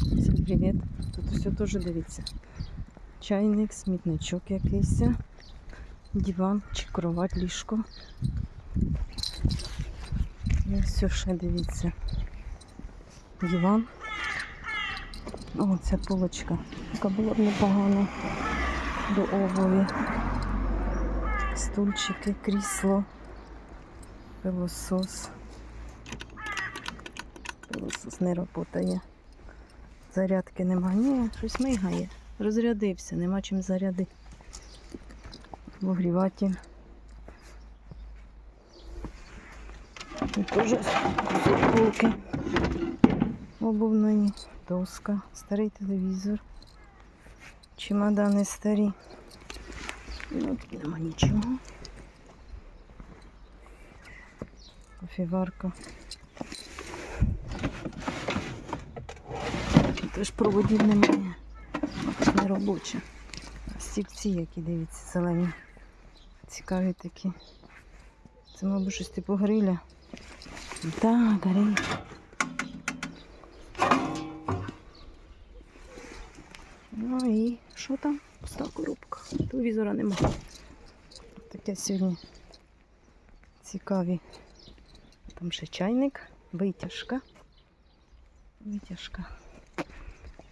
Всім привіт. Тут все теж дивіться. Чайник, смітничок якийсь. Диван чи кровать, ліжко. І все ще дивіться. Диван. О, ця полочка. Яка була б непогана до обуви. Стульчики, крісло, пилосос. Пилосос не працює. Зарядки нема. Ні, щось мигає. Розрядився, нема чим зарядити. Вогріватель. І теж полки. Обувної. Доска, старий телевізор. Чемодани старі. Ну, тут нема нічого. Кофеварка. Теж проводів немає. Не робоча. Стільці, які дивіться, зелені. Цікаві такі. Це, мабуть, щось типу гриля. Так, гриль. Ну і що там? Пуста коробка. Телевізора нема. Таке сьогодні цікаві. Там ще чайник, витяжка. Витяжка.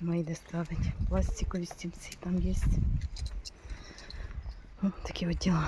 Має де ставити. Пластикові стільці там є. Вот такі от діла.